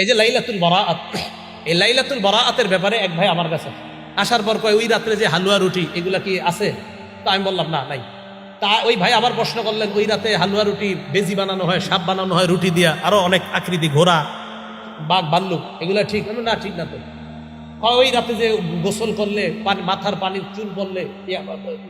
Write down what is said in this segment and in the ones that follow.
এই যে লাইলাতুল বরাআত, এই লাইলাতুল বরাআতের ব্যাপারে এক ভাই আমার কাছে আসার পর কয়, ওই রাত্রে যে হালুয়া রুটি, এগুলা কি আছে? তা আমি বললাম, না, নাই। তা ওই ভাই আবার প্রশ্ন করলেন, ওই রাতে হালুয়া রুটি বেজি বানানো হয়, সাপ বানানো হয়, রুটি দিয়া আরও অনেক আকৃতি ঘোড়া, বাঘ ভাল্লুক এগুলা ঠিক? না ঠিক না তো। ওই রাতে যে গোসল করলে পানি মাথার পানির চুল পড়লে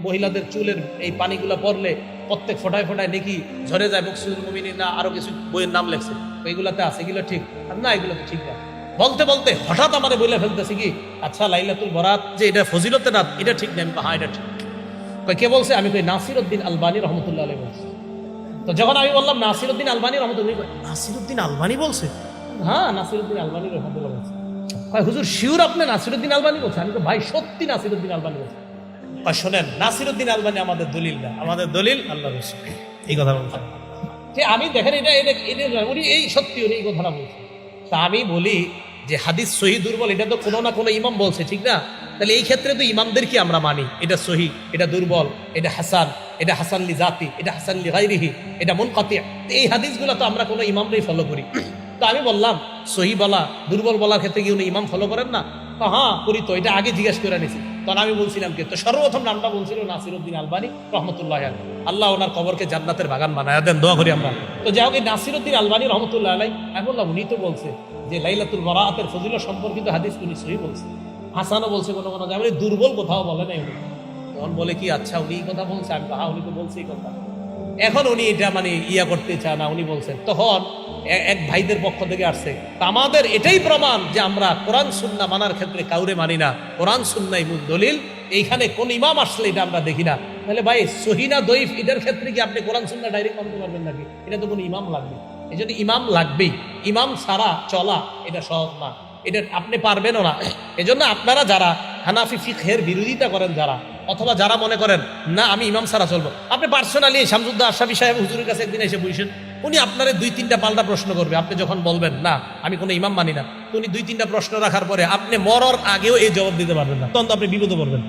মহিলাদের চুলের এই পানিগুলো পড়লে প্রত্যেক ফোটায় ফোটায় নাকি ঝরে যায়। বকসুল মুমিনী না আরও কিছু বইয়ের নাম লেখছে। এইগুলাতে আছে এগুলো ঠিক। না এগুলো তো ঠিক না। বলতে বলতে হঠাৎ আমারে বলে ফেলতেছে কি আচ্ছা লাইলাতুল বরাত যে এটা ফজিলতে রাত এটা ঠিক না। আমি হ্যাঁ এটা ঠিক। কে বলছে? আমি কই নাসির উদ্দিন আলবানী রহমতুল্লাহ আলাই বলছে। তো যখন আমি বললাম নাসির উদ্দিন আলবানী রহমতুল্লাহ নাসির উদ্দিন আলবানী বলছে? হ্যাঁ নাসির উদ্দিন আলবানী রহমতুল্লাহ বলছে। কয়, হুজুর শিওর আপনি নাসিরুদ্দিন আলবানি বলছে আমি তো ভাই সত্যি নাসিরুদ্দিন আলবানি বলছে কয়, শোনেন নাসিরুদ্দিন আলবানি আমাদের দলিল না। আমাদের দলিল আল্লাহ রসুল। এই কথা বলছে যে আমি দেখেন এটা এটা এটা উনি এই সত্যি উনি এই কথাটা বলছে তা আমি বলি যে হাদিস সহি দুর্বল এটা তো কোনো না কোনো ইমাম বলছে ঠিক না? তাহলে এই ক্ষেত্রে তো ইমামদেরকে আমরা মানি? এটা সহি এটা দুর্বল এটা হাসান এটা হাসান লি জাতি এটা হাসান লি গাইরিহি এটা মন এই হাদিসগুলো তো আমরা কোনো ইমামরাই ফলো করি। তো আমি বললাম, সহি বলা, দুর্বল বলার ক্ষেত্রে কি উনি ইমাম ফলো করেন না? তো হ্যাঁ করি তো, এটা আগে জিজ্ঞেস করে নিছি। তখন আমি বলছিলাম কি, তো সর্বপ্রথম নামটা বলছিল নাসির উদ্দিন আলবানি রহমতুল্লাহ আলাই। আল্লাহ ওনার কবরকে জান্নাতের বাগান বানায় দেন, দোয়া করি আমরা। তো যাই হোক, এই নাসিরুদ্দিন আলবানি রহমতুল্লাহ আলাই আমি বললাম উনি তো বলছে যে লাইলাতুল বরাআতের ফজিল সম্পর্কিত হাদিস উনি সহি বলছে। হাসানও বলছে কোনো কোনো জায়গায় দুর্বল কোথাও বলে নাই উনি। তখন বলে কি আচ্ছা উনি কথা বলছে, আমি হ্যাঁ উনি তো বলছে এই কথা। এখন উনি এটা মানে ইয়া করতে চান না, উনি বলছেন, তখন এক ভাইদের পক্ষ থেকে আসছে। আমাদের এটাই প্রমাণ যে আমরা কোরআন, সুন্না মানার ক্ষেত্রে কাউরে মানি না। কোরআন, সুন্নাই মূল দলিল। এইখানে কোন ইমাম আসলে এটা আমরা দেখি না। তাহলে ভাই সহিনা দইফ এটার ক্ষেত্রে কি আপনি কোরআন, সুন্না ডাইরেক্ট মানতে পারবেন নাকি? এটা তো কোনো ইমাম লাগবে। এই জন্য ইমাম লাগবেই। ইমাম ছাড়া চলা এটা সহজ না। এটা আপনি পারবেনও না। এজন্য আপনারা যারা হানাফি ফিকহের বিরোধিতা করেন যারা অথবা যারা মনে করেন, না, আমি ইমাম সারা চলবো। আপনি পার্সোনালি শামসুদ্দা আশাফি সাহেব হুজুরের কাছে একদিন এসে বসেন উনি আপনারে দুই, তিনটা পাল্টা প্রশ্ন করবে। আপনি যখন বলবেন, না, আমি কোনো ইমাম মানি না উনি দুই, তিনটা প্রশ্ন রাখার পরে আপনি মরার আগেও এই জবাব দিতে পারবেন না। তখন তো আপনি বিপদে পড়বেন।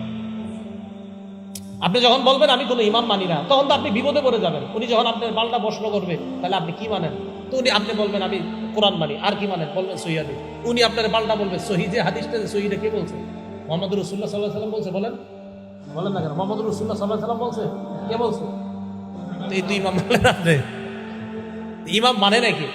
আপনি যখন বলবেন, আমি কোনো ইমাম মানি না, তখন তো আপনি বিপদে পড়ে যাবেন। উনি যখন আপনার পাল্টা প্রশ্ন করবে, তাহলে আপনি কি মানেন? তো উনি, আপনি বলবেন, আমি কোরআন মানি। আর কি মানেন? বলবেন সহিদি উনি আপনার পাল্টা বলবে, সহি যে হাদিসটা যে সহিটা কে বলছে? মোহাম্মদ রসুল্লাহ সাল্লাহ সাল্লাম বলছে, বলেন বলেন না কেন? মোহাম্মদ রসুল্লাহ সাল্লাহ সাল্লাম বলছে। কে বলছে? এই দুই ইমাম বলেন আপনি ইমাম মানে নাকি?